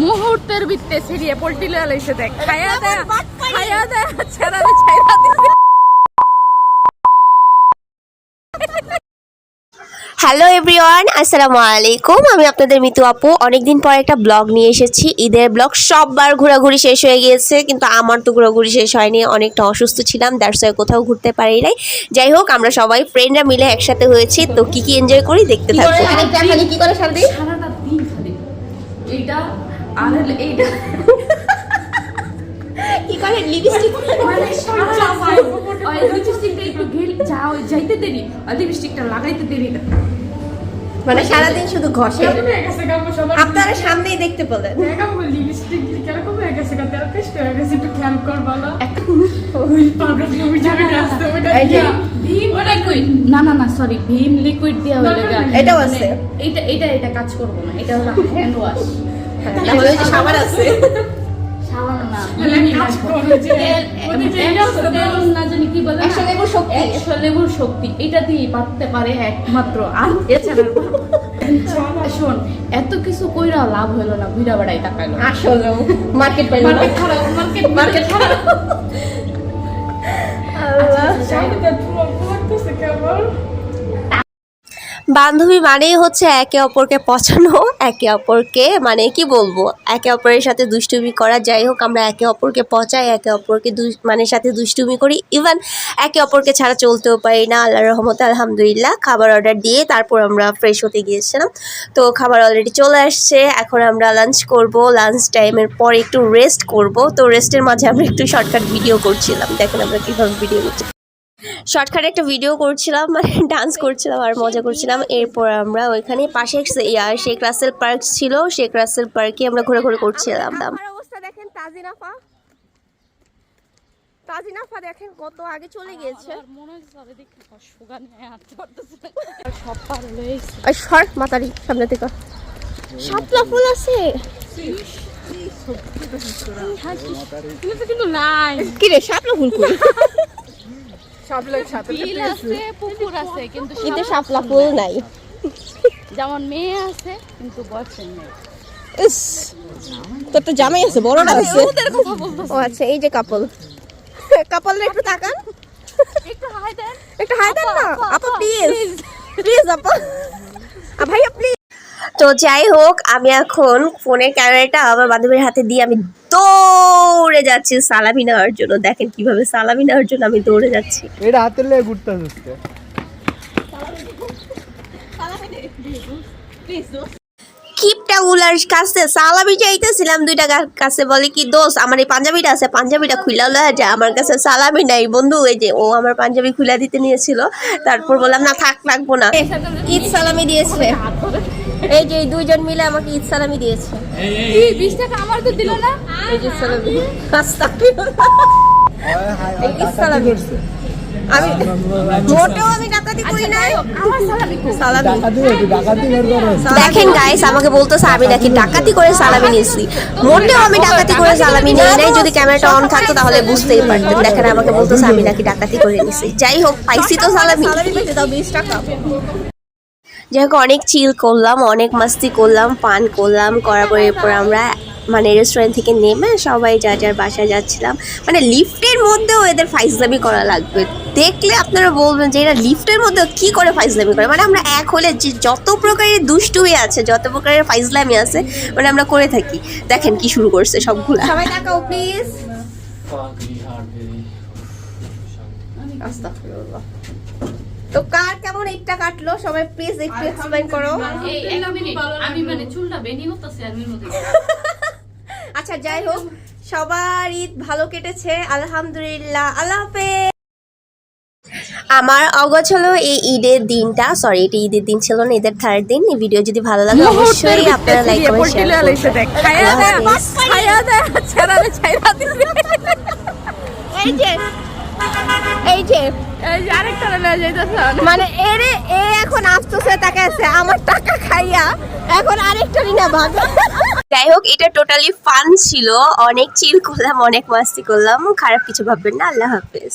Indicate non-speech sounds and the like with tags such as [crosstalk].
মুহূর্তের ভিত্তে ছিড়িয়ে পোল্ট্রি লয়ে লাইছে দেখ। খায়া দেয় খায়া দেয় ছেড়া দে ছাইরা দিছে হ্যালো এভরিওয়ান আসসালামু আলাইকুম। আমি আপনাদের মিতু আপু। অনেকদিন পর একটা ব্লগ নিয়ে এসেছি। ঈদের ব্লগ সববার ঘোরাঘুরি শেষ হয়ে গিয়েছে কিন্তু আমার তো ঘোরাঘুরি শেষ হয়নি। অনেকটা অসুস্থ ছিলাম দ্যাটস ওয়াই কোথাও ঘুরতে পারি নাই। যাই হোক আমরা সবাই ফ্রেন্ডরা মিলে একসাথে হয়েছি তো কি কি এনজয় করি দেখতে থাকব। এইটা আর এইটা। কি করে? লিপস্টিক মানে লিপস্টিকটা একটু গেল যাও যাইতে দেরি। আর লিপস্টিকটা লাগাইতে দেরি না। মানে সারাদিন শুধু ঘষে। আপনারা সামনেই দেখতে পেলেন না না না সরি ভীম লিকুইড আছে। এটা এটা এটা কাজ করব না এটা হলো হ্যান্ড ওয়াশ তাহলে ওই যে সাবান আছে ইয়ে শক্তি। এটা দিয়ে পারে একমাত্র আর এছাড়া শোন এত কিছু কইরা লাভ হলো না ঘুরা বেড়াই আসলে মার্কেট পাইলো মার্কেট খারাপ মার্কেট মার্কেট খারাপ শাড়িটা পুরো পড়তেছে কেমন বান্ধবী মানেই হচ্ছে একে অপরকে পছানো একে অপরকে মানে কি বলব? একে অপরের সাথে দুষ্টুমি করা যাই হোক, আমরা একে অপরকে পচাই, একে অপরকে মানে সাথে দুষ্টুমি করি। ইভেন একে অপরকে ছাড়া চলতেও পারি না আল্লাহ রহমতে, আলহামদুলিল্লাহ। খাবার অর্ডার দিয়ে তারপর আমরা ফ্রেশ হতে গিয়েছিলাম। তো খাবার অলরেডি চলে আসছে, এখন আমরা লাঞ্চ করব। লাঞ্চ টাইমের পর একটু রেস্ট করব। তো রেস্টের মাঝে আমরা একটু শর্টকাট ভিডিও করছিলাম। দেখেন আমরা কীভাবে ভিডিও করছি। শর্টকাট একটা ভিডিও করছিলাম মানে ডান্স করছিলাম আর মজা করছিলাম। এরপর আমরা ওইখানে পাশে শেখ রাসেল পার্ক ছিল শেখ রাসেল পার্কে আমরা ঘুরে ঘুরে করছিলাম আমার অবস্থা দেখেন তাজিনাফা। তাজিনাফা দেখেন কত আগে চলে গিয়েছে। মনে হয়ে মাতারি সামনে থেকে। শাপলা ফুল আছে। কিন্তু কিন্তু কি রে শাপলা ফুল কই? সব লোক সাথে বিল আছে পুকুর আছে কিন্তু কিন্তু শাপলা ফুল নাই। যেমন মেয়ে আছে কিন্তু বয়ফ্রেন্ড নেই। ইস তোর তো জামাই আছে বড়টা ও আচ্ছা এই যে কাপল। কাপলরা একটু তাকান। একটু হাই দেন। একটু হাই দেন না। আপা প্লিজ প্লিজ আপা। ভাইয়া প্লিজ তো যাই হোক আমি এখন ফোনের ক্যামেরাটা আমার বান্ধবীর হাতে দিয়ে আমি দৌড়ে যাচ্ছি সালামি নেওয়ার জন্য। দেখেন কীভাবে সালামি নেওয়ার জন্য আমি দৌড়ে যাচ্ছি। এটা হাতে লেগে ঘুরতে কিপটা উলার কাছে সালামি চাইতেছিলাম দুইটা কাছে বলে কি দোষ আমার এই পাঞ্জাবিটা আছে পাঞ্জাবিটা খুলে লয়ে যা আমার কাছে সালামি নাই বন্ধু এই যে ও আমার পাঞ্জাবি খুলে দিতে নিয়েছিল তারপর বললাম না থাক লাগবো না ঈদ সালামি দিয়েছে এই যে দুইজন মিলে আমাকে ঈদ সালামি দিয়েছে বিশ টাকা আমার তো দিল না এই সালামি ঈদ সালামি আমি মোটেও আমি ডাকাতি করি নাই। দেখেন গাইস আমাকে বলতেছে আমি নাকি ডাকাতি করে সালামি নিয়েছি। মোটেও আমি ডাকাতি করে সালামি নেই নাই। যদি ক্যামেরাটা অন থাকতো তাহলে বুঝতেই পারতেন। দেখেন আমাকে বলতেছে আমি নাকি ডাকাতি করে নিয়েছি। যাই হোক পাইছি তো সালামি। যাই হোক অনেক চিল করলাম অনেক মাস্তি করলাম পান করলাম করার পরে এরপর আমরা মানে রেস্টুরেন্ট থেকে নেমে সবাই যা যার বাসায় যাচ্ছিলাম। মানে লিফটের মধ্যেও এদের ফাইজলামি করা লাগবে। দেখলে আপনারা বলবেন যে এরা লিফটের মধ্যেও কি করে ফাইজলামি করে? মানে আমরা এক হলে যে যত প্রকারের দুষ্টুমি আছে যত প্রকারের ফাইজলামি আছে মানে আমরা করে থাকি। দেখেন কি শুরু করছে সবগুলো। সবাই তাকাও প্লিজ তো কার কেমন ঈদটা কাটলো? সবাই প্লিজ একটু এক্সপ্লেইন করো। এই এক মিনিট। আমি মানে চুলটা বেনি হতেছে আর মধ্যে। [laughs] আচ্ছা যাই হোক সবার ঈদ ভালো কেটেছে আলহামদুলিল্লাহ আল্লাহ হাফেজ। আমার অগোছলো এই ঈদের দিনটা সরি এটা ঈদের দিন ছিল না ঈদের থার্ড দিন এই ভিডিও যদি ভালো লাগে অবশ্যই আপনারা লাইক কমেন্ট দিছে এই যে এই মানে এরে এ এখন আসতেছে তাকে আছে আমার টাকা খাইয়া এখন আরেকটা নিনা ভাবে যাই হোক এটা টোটালি ফান ছিল। অনেক চিল করলাম, অনেক মাস্তি করলাম। খারাপ কিছু ভাববেন না, আল্লাহ হাফেজ।